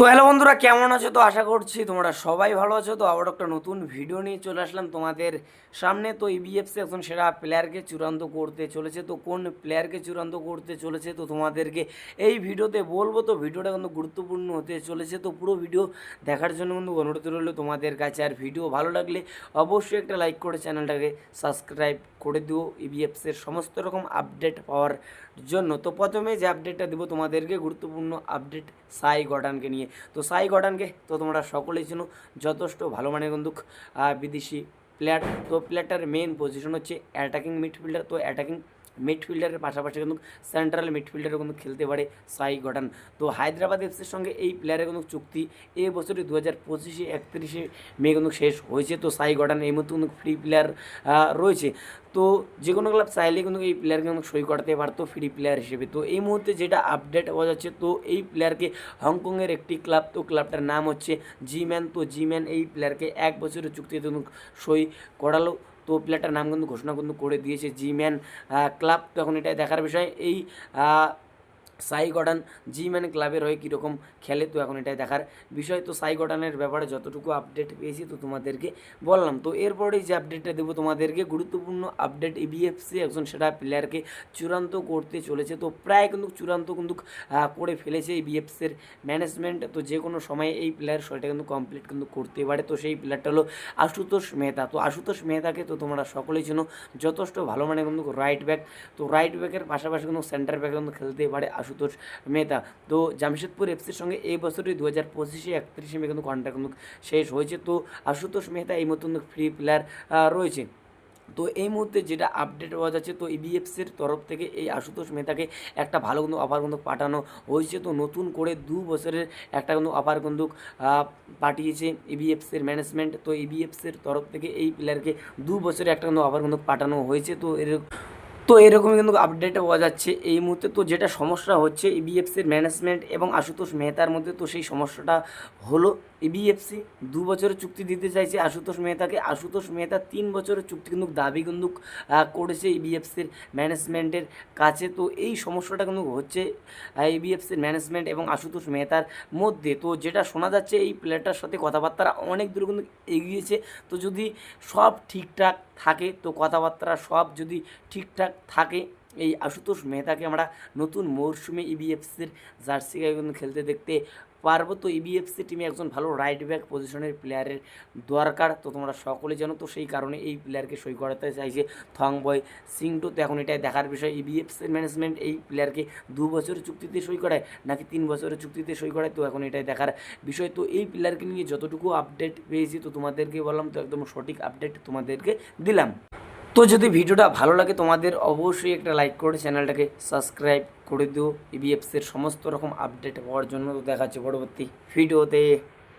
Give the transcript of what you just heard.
তো হ্যালো বন্ধুরা, কেমন আছো? তো আশা করছি তোমরা সবাই ভালো আছো। তো আবার একটা নতুন ভিডিও নিয়ে চলে আসলাম তোমাদের সামনে। তো ইবিএফসি এখন সেরা প্লেয়ারকে চূড়ান্ত করতে চলেছে। তো কোন প্লেয়ারকে চূড়ান্ত করতে চলেছে? তো তোমাদেরকে এই ভিডিওতে বলব। তো ভিডিওটা কিন্তু গুরুত্বপূর্ণ হতে চলেছে। তো পুরো ভিডিও দেখার জন্য কিন্তু অনুরোধ রইল তোমাদের কাছে। আর ভিডিও ভালো লাগলে অবশ্যই একটা লাইক করে চ্যানেলটাকে সাবস্ক্রাইব করে দিও। ইবিএফসির সমস্ত রকম আপডেট পাওয়ার জন্য। তো প্রথমে যে আপডেটটা দেবো তোমাদেরকে, গুরুত্বপূর্ণ আপডেট সাই গডানকে নিয়ে। তো সাই গডানকে তো তোমরা সকলেই চেনো, যথেষ্ট ভালো মানের কিন্তু বিদেশি প্লেয়ার তো প্লেয়ারটার মেন পজিশন হচ্ছে অ্যাটাকিং মিডফিল্ডার তো অ্যাটাকিং মিডফিল্ডারের পাশাপাশি কিন্তু সেন্ট্রাল মিডফিল্ডারও কিন্তু খেলতে পারে সাই গঠান। তো হায়দ্রাবাদ এফসির সঙ্গে এই প্লেয়ারের কিন্তু চুক্তি। এই বছরে দু হাজার পঁচিশে একত্রিশে মে কিন্তু শেষ হয়েছে। তো সাই গঠান এই মধ্যে কিন্তু ফ্রি প্লেয়ার রয়েছে। তো যে কোনো ক্লাব চাইলে কিন্তু এই প্লেয়ারকে কিন্তু সই করাতে পারতো ফ্রি প্লেয়ার হিসেবে। তো এই মুহূর্তে যেটা আপডেট পাওয়া যাচ্ছে, তো এই প্লেয়ারকে হংকংয়ের একটি ক্লাব তো ক্লাবটার নাম হচ্ছে জি ম্যান তো জি ম্যান এই প্লেয়ারকে এক বছরের চুক্তিতে সই করালো। তো প্লেয়ারটার নাম কিন্তু ঘোষণা কিন্তু করে দিয়েছে জি ম্যান ক্লাব তো এখন এটাই দেখার বিষয়। এই সাই গডান জি ম্যান ক্লাবের হয়ে কীরকম খেলে তো এখন এটাই দেখার বিষয়। তো সাই গডানের ব্যাপারে যতটুকু আপডেট পেয়েছি তো তোমাদেরকে বললাম। তো এরপরেই যে আপডেটটা দেবো তোমাদেরকে, গুরুত্বপূর্ণ আপডেট ইবিএফসি একজন সেটা প্লেয়ারকে চূড়ান্ত করতে চলেছে। তো প্রায় কিন্তু চূড়ান্ত কিন্তু করে ফেলেছে এই বিএফসির ম্যানেজমেন্ট তো যে কোনো সময় এই প্লেয়ার সেটা কিন্তু কমপ্লিট কিন্তু করতে পারে। তো সেই প্লেয়ারটা হলো আশুতোষ মেহতা। তো আশুতোষ মেহতাকে তো তোমরা সকলেই চেনো। যথেষ্ট ভালো মানে কিন্তু রাইট ব্যাক তো রাইট ব্যাকের পাশাপাশি কিন্তু সেন্টার ব্যাক কিন্তু খেলতে পারে আশুতোষ মেহতা। তো জামশেদপুর এফসির সঙ্গে এই বছরই দু হাজার পঁচিশে একত্রিশে মে কিন্তু কন্ট্রাক্ট শেষ হয়েছে। তো আশুতোষ মেহতা এই মতন ফ্রি প্লেয়ার রয়েছে। তো এই মুহূর্তে যেটা আপডেট পাওয়া যাচ্ছে, তো ইবিএফসির তরফ থেকে এই আশুতোষ মেহতাকে একটা ভালো কিন্তু অফার কিন্তু পাঠানো হয়েছে। তো নতুন করে দু বছরের একটা কিন্তু অফার কিন্তু পাঠিয়েছে ইবিএফসির ম্যানেজমেন্ট তো ইবিএফসির তরফ থেকে এই প্লেয়ারকে দু বছরে একটা কিন্তু অফার কিন্তু পাঠানো হয়েছে। তো এর তো এরকমই কিন্তু আপডেট পাওয়া যাচ্ছে। এই মুহূর্তে তো যেটা সমস্যা হচ্ছে ইবিএফসির ম্যানেজমেন্ট এবং আশুতোষ মেহতার মধ্যে তো সেই সমস্যাটা হলো। ইবিএফসি দু বছরের চুক্তি দিতে চাইছে আশুতোষ মেহতাকে। আশুতোষ মেহতা তিন বছরের চুক্তি কিন্তু দাবি কিন্তু করেছে ইবিএফসির ম্যানেজমেন্টের কাছে। তো এই সমস্যাটা কিন্তু হচ্ছে ইবিএফসির ম্যানেজমেন্ট এবং আশুতোষ মেহতার মধ্যে। তো যেটা শোনা যাচ্ছে এই প্লেয়ারটার সাথে কথাবার্তা অনেক দূর কিন্তু এগিয়েছে। তো যদি সব ঠিকঠাক থাকে, তো কথাবার্তা সব যদি ঠিকঠাক থাকে। এই আশুতোষ মেহতাকে আমরা নতুন মরশুমে ইবিএফসির জার্সি গায়ে কিন্তু খেলতে দেখতে পারব। তো ইবিএফসি টিমে একজন ভালো রাইট ব্যাক পজিশনের প্লেয়ারের দরকার। তো তোমরা সকলে জানো, তো সেই কারণে এই প্লেয়ারকে সই করাতে চাইছে থং বয় সিংটো তো এখন এটাই দেখার বিষয় ইবিএফসির ম্যানেজমেন্ট এই প্লেয়ারকে দু বছরের চুক্তিতে সই করায় নাকি তিন বছরের চুক্তিতে সই করায়? তো এখন এটাই দেখার বিষয়। তো এই প্লেয়ারকে নিয়ে যতটুকু আপডেট পেয়েছি, তো তোমাদেরকে বললাম, তো একদম সঠিক আপডেট তোমাদেরকে দিলাম। তো যদি ভিডিওটা ভালো লাগে, তোমাদের অবশ্যই একটা লাইক করে চ্যানেলটাকে সাবস্ক্রাইব করে দিও। ইবিএফসির সমস্ত রকম আপডেট হওয়ার জন্য তো দেখাচ্ছে পরবর্তী ভিডিওতে।